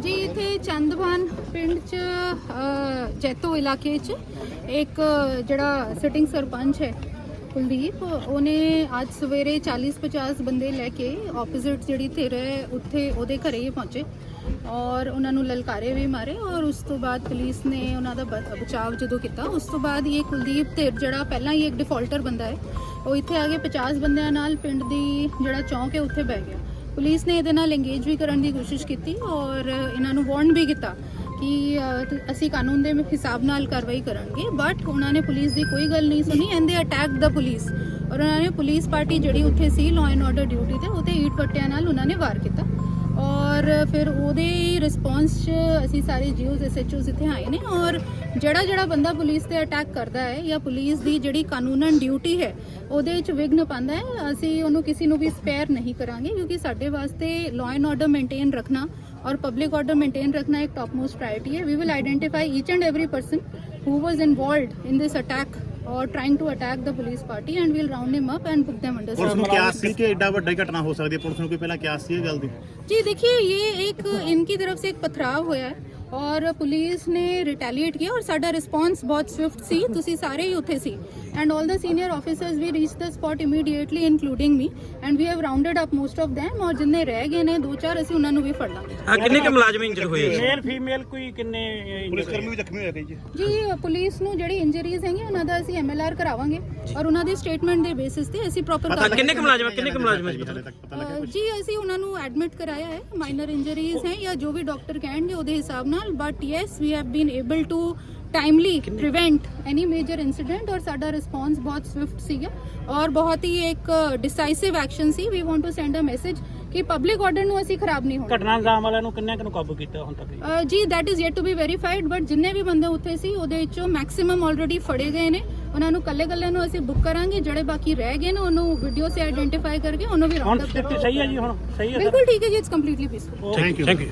ਜੀ, ਇੱਥੇ ਚੰਦਵਾਨ ਪਿੰਡ ਚ ਜੈਤੋ ਇਲਾਕੇ ਚ ਇੱਕ, ਜਿਹੜਾ ਸਿਟਿੰਗ ਸਰਪੰਚ ਹੈ, ਕੁਲਦੀਪ, ਉਹਨੇ ਅੱਜ ਸਵੇਰੇ 40-50 ਬੰਦੇ ਲੈ ਕੇ ਆਪੋਜ਼ਿਟ ਜਿਹੜੀ ਧਿਰ ਹੈ, ਉੱਥੇ ਉਹਦੇ ਘਰੇ ਹੀ ਪਹੁੰਚੇ ਔਰ ਉਹਨਾਂ ਨੂੰ ਲਲਕਾਰੇ ਵੀ ਮਾਰੇ ਔਰ ਉਸ ਤੋਂ ਬਾਅਦ ਪੁਲਿਸ ਨੇ ਉਹਨਾਂ ਦਾ ਬ- ਬਚਾਵ ਜਦੋਂ ਕੀਤਾ, ਉਸ ਤੋਂ ਬਾਅਦ ਇਹ ਕੁਲਦੀਪ ਧਿਰ ਜਿਹੜਾ ਪਹਿਲਾਂ ਹੀ ਇੱਕ ਡਿਫਾਲਟਰ ਬੰਦਾ ਹੈ, ਉਹ ਇੱਥੇ ਆ ਕੇ 50 ਬੰਦਿਆਂ ਨਾਲ ਪਿੰਡ ਦੀ ਜਿਹੜਾ ਚੌਂਕ ਹੈ, ਉੱਥੇ ਬਹਿ ਗਿਆ। ਪੁਲਿਸ ਨੇ ਇਹਦੇ ਨਾਲ ਇੰਗੇਜ ਵੀ ਕਰਨ ਦੀ ਕੋਸ਼ਿਸ਼ ਕੀਤੀ ਔਰ ਇਹਨਾਂ ਨੂੰ ਵਾਰਨ ਵੀ ਕੀਤਾ ਕਿ ਅਸੀਂ ਕਾਨੂੰਨ ਦੇ ਹਿਸਾਬ ਨਾਲ ਕਾਰਵਾਈ ਕਰਾਂਗੇ ਬਟ ਉਹਨਾਂ ਨੇ ਪੁਲਿਸ ਦੀ ਕੋਈ ਗੱਲ ਨਹੀਂ ਸੁਣੀ ਐਂਡ ਦੇ ਅਟੈਕ ਦਾ ਪੁਲਿਸ ਔਰ ਉਹਨਾਂ ਨੇ ਪੁਲਿਸ ਪਾਰਟੀ ਜਿਹੜੀ ਉੱਥੇ ਸੀ ਲਾਅ ਐਂਡ ਆਰਡਰ ਡਿਊਟੀ ਤੇ ਉਹਤੇ ਈਟ ਪੱਟਿਆਂ ਨਾਲ ਉਹਨਾਂ ਨੇ ਵਾਰ ਕੀਤਾ। ਔਰ ਫਿਰ ਉਹਦੇ ਰਿਸਪੌਂਸ 'ਚ ਅਸੀਂ ਸਾਰੇ ਜੀਓਸ ਐਸਐਚਓਸ ਇੱਥੇ ਆਏ ਨੇ ਔਰ ਜਿਹੜਾ ਜਿਹੜਾ ਬੰਦਾ ਪੁਲਿਸ ਤੇ ਅਟੈਕ ਕਰਦਾ ਹੈ ਜਾਂ ਪੁਲਿਸ ਦੀ ਜਿਹੜੀ ਕਾਨੂੰਨਨ ਡਿਊਟੀ ਹੈ, ਉਹਦੇ ਵਿੱਚ ਵਿਘਨ ਪਾਉਂਦਾ ਹੈ, ਅਸੀਂ ਉਹਨੂੰ ਕਿਸੇ ਨੂੰ ਵੀ ਸਪੇਅਰ ਨਹੀਂ ਕਰਾਂਗੇ ਕਿਉਂਕਿ ਸਾਡੇ ਵਾਸਤੇ ਲਾਅ ਐਂਡ ਆਰਡਰ ਮੇਨਟੇਨ ਰੱਖਣਾ ਔਰ ਪਬਲਿਕ ਆਰਡਰ ਮੇਨਟੇਨ ਰੱਖਣਾ ਇੱਕ ਟਾਪ ਮੋਸਟ ਪ੍ਰਾਇੋਰਟੀ ਹੈ। We will identify each and every person who was involved in this attack or trying to attack the police party and we'll round him up and put them under police ਨੂੰ ਕਿਆਸ ਸੀ ਕਿ ਐਡਾ ਵੱਡਾ ਹੀ ਘਟਨਾ ਹੋ ਸਕਦੀ ਹੈ police ਨੂੰ ਕੋਈ ਪਹਿਲਾਂ ਕਿਆਸ ਸੀ ਇਹ ਗੱਲ ਦੀ जी देखिए ये एक इनकी तरफ से एक पथराव होया है ਔਰ ਪੁਲਿਸ ਨੇ ਰਿਟੈਲੀਏਟ ਕੀਤਾ ਔਰ ਸਾਡਾ ਰਿਸਪੌਂਸ ਬਹੁਤ ਸਵਿਫਟ ਸੀ ਤੁਸੀਂ ਸਾਰੇ ਹੀ ਉੱਥੇ ਸੀ। And 올 the senior officers we reach the spot immediately including me and we have rounded up most of them ਔਰ ਜਿੰਨੇ ਰਹਿ ਗਏ ਨੇ ਦੋ ਚਾਰ ਅਸੀਂ ਉਹਨਾਂ ਨੂੰ ਵੀ ਫੜ ਲਾਂਗੇ। ਹਾਂ ਕਿੰਨੇ ਕੁ ਮੁਲਾਜ਼ਮ ਇੰਜਰ ਹੋਏ ਆ? ਮੇਲ ਫੀਮੇਲ ਕੋਈ ਕਿੰਨੇ ਪੁਲਿਸ ਕਰਮੀ ਵੀ ਜ਼ਖਮੀ ਹੋਏ ਕਈ ਜੀ। ਜੀ ਪੁਲਿਸ ਨੂੰ ਜਿਹੜੀ ਇੰਜਰੀਜ਼ ਹੈਗੀਆਂ ਉਹਨਾਂ ਦਾ ਅਸੀਂ ਐਮਐਲਆਰ ਕਰਾਵਾਂਗੇ ਔਰ ਉਹਨਾਂ ਦੇ ਸਟੇਟਮੈਂਟ ਦੇ ਬੇਸਿਸ ਤੇ ਅਸੀਂ ਪ੍ਰੋਪਰ ਹਾਂ ਕਿੰਨੇ ਕੁ ਮੁਲਾਜ਼ਮ ਕਿੰਨੇ ਕੁ ਮੁਲਾਜ਼ਮ ਤੱਕ ਪਤਾ? ਅਹ ਜੀ ਅਸੀਂ ਉਹਨਾਂ ਨੂੰ ਐਡਮਿਟ ਕਰਾਇਆ ਹੈ ਮਾਈਨਰ ਇੰਜਰੀਜ਼ ਹੈ ਜਾਂ ਜੋ ਵੀ ਡਾਕਟਰ ਕਹਿਣਗੇ ਉਹਦੇ ਹਿਸਾਬ ਨਾਲ but yes we have been able to timely prevent any major incident ਔਰ ਸਾਡਾ ਰਿਸਪੌਂਸ ਬਹੁਤ ਸਵਿਫਟ ਸੀਗਾ ਔਰ ਬਹੁਤ ਹੀ ਇੱਕ decisive action C we want to send a message ਕਿ ਪਬਲਿਕ ਆਰਡਰ ਨੂੰ ਅਸੀਂ ਖਰਾਬ ਨਹੀਂ ਹੋਣ ਘਟਨਾ ਅੰਜਾਮ ਵਾਲਿਆਂ ਨੂੰ ਕਿੰਨੇ ਕੁ ਨੂੰ ਕਾਬੂ ਕੀਤਾ ਹੁਣ ਤੱਕ ਜੀ that is yet to be verified but ਜਿੰਨੇ ਵੀ ਬੰਦੇ ਉੱਥੇ ਸੀ ਉਹਦੇ ਵਿੱਚੋਂ ਮੈਕਸਿਮਮ ਆਲਰੇਡੀ ਫੜੇ ਗਏ ਨੇ ਉਹਨਾਂ ਨੂੰ ਕੱਲੇ ਕੱਲੇ ਨੂੰ ਅਸੀਂ ਬੁੱਕ ਕਰਾਂਗੇ ਜਿਹੜੇ ਬਾਕੀ ਰਹਿ ਗਏ ਨੇ ਉਹਨੂੰ ਵੀਡੀਓ ਸੇ ਆਇਡੈਂਟੀਫਾਈ ਕਰਕੇ ਉਹਨੂੰ ਵੀ ਰਾਉਂਡ ਅਪ ਸਥਿਤੀ ਸਹੀ ਹੈ ਜੀ ਹੁਣ ਸਹੀ ਹੈ ਬਿਲਕੁਲ ਠੀਕ ਹੈ ਜੀ it's completely peaceful thank you thank you